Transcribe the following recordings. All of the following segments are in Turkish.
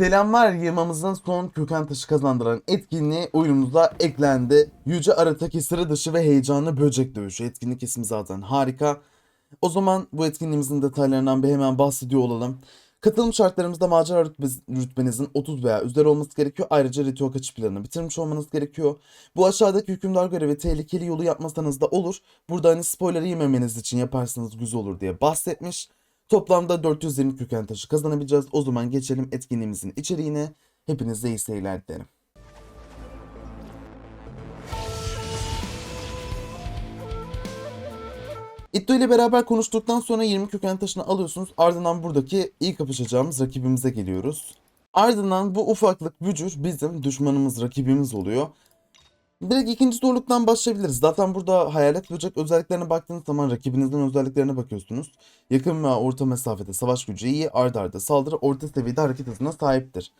Selamlar yemamızın son köken taşı kazandıran etkinliği oyunumuza eklendi. Yüce Arataki sıra dışı ve heyecanlı böcek dövüşü. Etkinlik ismi zaten harika. O zaman bu etkinliğimizin detaylarından bir hemen bahsediyor olalım. Katılım şartlarımızda macera rütbe- rütbenizin 30 veya üzeri olması gerekiyor. Ayrıca ritüel kaçış planını bitirmiş olmanız gerekiyor. Bu aşağıdaki hükümdar görevi tehlikeli yolu yapmasanız da olur. Burada hani spoiler yememeniz için yaparsanız güzel olur diye bahsetmiş. Toplamda 420 köken taşı kazanabileceğiz. O zaman geçelim etkinliğimizin içeriğine. Hepinize iyi seyirler dilerim. İtto ile beraber konuştuktan sonra 20 köken taşını alıyorsunuz. Ardından buradaki ilk kapışacağımız rakibimize geliyoruz. Ardından bu ufaklık bücür bizim düşmanımız, rakibimiz oluyor. Direkt ikinci zorluktan başlayabiliriz. Zaten burada hayalet böcek özelliklerine baktığınız zaman rakibinizin özelliklerine bakıyorsunuz. Yakın ve orta mesafede savaş gücü iyi, arda arda saldırı, orta seviyede hareket hızına sahiptir.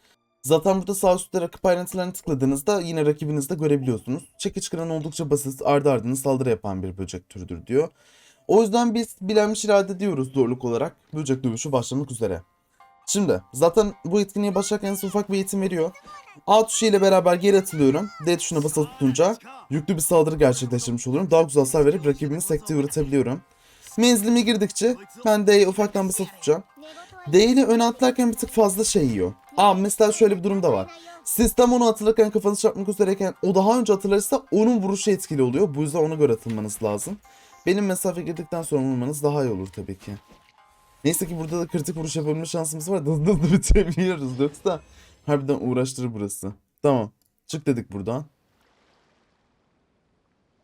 Zaten burada sağ üstte rakip ayrıntılarını tıkladığınızda yine rakibinizde görebiliyorsunuz. Çekiç kıran oldukça basit, ardı ardına saldırı yapan bir böcek türüdür diyor. O yüzden biz bilenmiş irade diyoruz zorluk olarak. Böcek dövüşü başlamak üzere. Şimdi zaten bu etkinliğe başlarken size ufak bir eğitim veriyor. A tuşu ile beraber geri atılıyorum. D tuşuna basılı tutunca yüklü bir saldırı gerçekleştirmiş oluyorum. Daha güzel hasar verip rakibimi sekteye uğratabiliyorum. Menzilime girdikçe ben D'ye ufaktan basılı tutacağım. D ile öne atlarken bir tık fazla şey yiyor. Aa mesela şöyle bir durum da var. Siz tam onu atılırken kafanızı çarpmak üzereyken o daha önce atılırsa onun vuruşu etkili oluyor. Bu yüzden ona göre atılmanız lazım. Benim mesafe girdikten sonra vurmanız daha iyi olur tabii ki. Neyse ki burada da kritik vuruş yapabilme şansımız var. Hızlı hızlı bitirebiliyoruz. Yoksa harbiden uğraştırır burası. Tamam. Çık dedik buradan.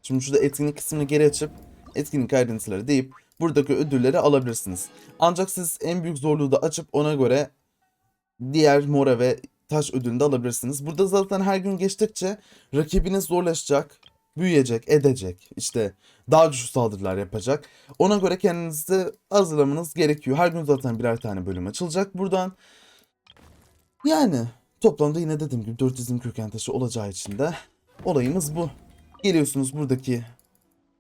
Şimdi şurada etkinlik kısmını geri açıp etkinlik ayrıntıları deyip buradaki ödülleri alabilirsiniz. Ancak siz en büyük zorluğu da açıp ona göre diğer mora ve taş ödülünü de alabilirsiniz. Burada zaten her gün geçtikçe rakibiniz zorlaşacak, büyüyecek, edecek. İşte daha güçlü saldırılar yapacak. Ona göre kendinizi hazırlamanız gerekiyor. Her gün zaten birer tane bölüm açılacak buradan. Yani toplamda yine dediğim gibi 420 köken taşı olacağı için de olayımız bu. Geliyorsunuz buradaki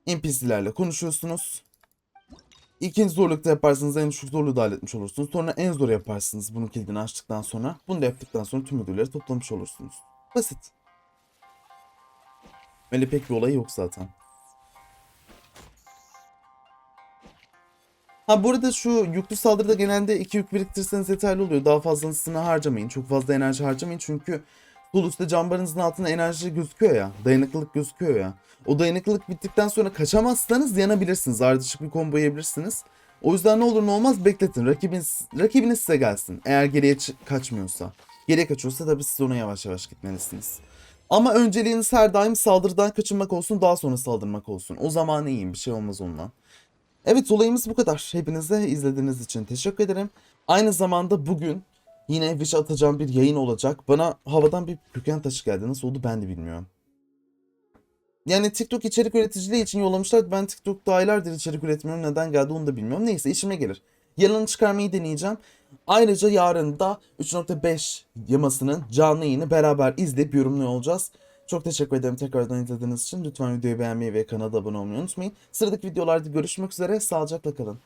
NPC'lerle konuşuyorsunuz. İkinci zorlukta yaparsanız en düşük zorluğu da halletmiş olursunuz. Sonra en zor yaparsınız bunun kilidini açtıktan sonra. Bunu da yaptıktan sonra tüm ödülleri toplamış olursunuz. Basit. Öyle pek bir olay yok zaten. Ha bu arada şu yüklü saldırıda genelde iki yük biriktirirseniz yeterli oluyor. Daha fazlasını harcamayın. Çok fazla enerji harcamayın çünkü sol üstte cambarınızın altında enerji gözüküyor ya. Dayanıklılık gözüküyor ya. O dayanıklılık bittikten sonra kaçamazsanız yanabilirsiniz. Ardışık bir combo yiyebilirsiniz. O yüzden ne olur ne olmaz bekletin. Rakibiniz, rakibiniz size gelsin. Eğer geriye kaçmıyorsa. Geriye kaçıyorsa tabii siz ona yavaş yavaş gitmelisiniz. Ama önceliğiniz her daim saldırıdan kaçınmak olsun daha sonra saldırmak olsun. O zaman iyiyim bir şey olmaz ondan. Evet olayımız bu kadar. Hepinize izlediğiniz için teşekkür ederim. Aynı zamanda bugün yine Wish atacağım bir yayın olacak. Bana havadan bir köken taşı geldi. Nasıl oldu ben de bilmiyorum. Yani TikTok içerik üreticiliği için yollamışlar. Ben TikTok'ta aylardır içerik üretmiyorum. Neden geldi onu da bilmiyorum. Neyse işime gelir. Yalanı çıkarmayı deneyeceğim. Ayrıca yarın da 3.5 yamasının canlı yayını beraber izleyip yorumluyor olacağız. Çok teşekkür ederim tekrardan izlediğiniz için. Lütfen videoyu beğenmeyi ve kanala abone olmayı unutmayın. Sıradaki videolarda görüşmek üzere. Sağlıcakla kalın.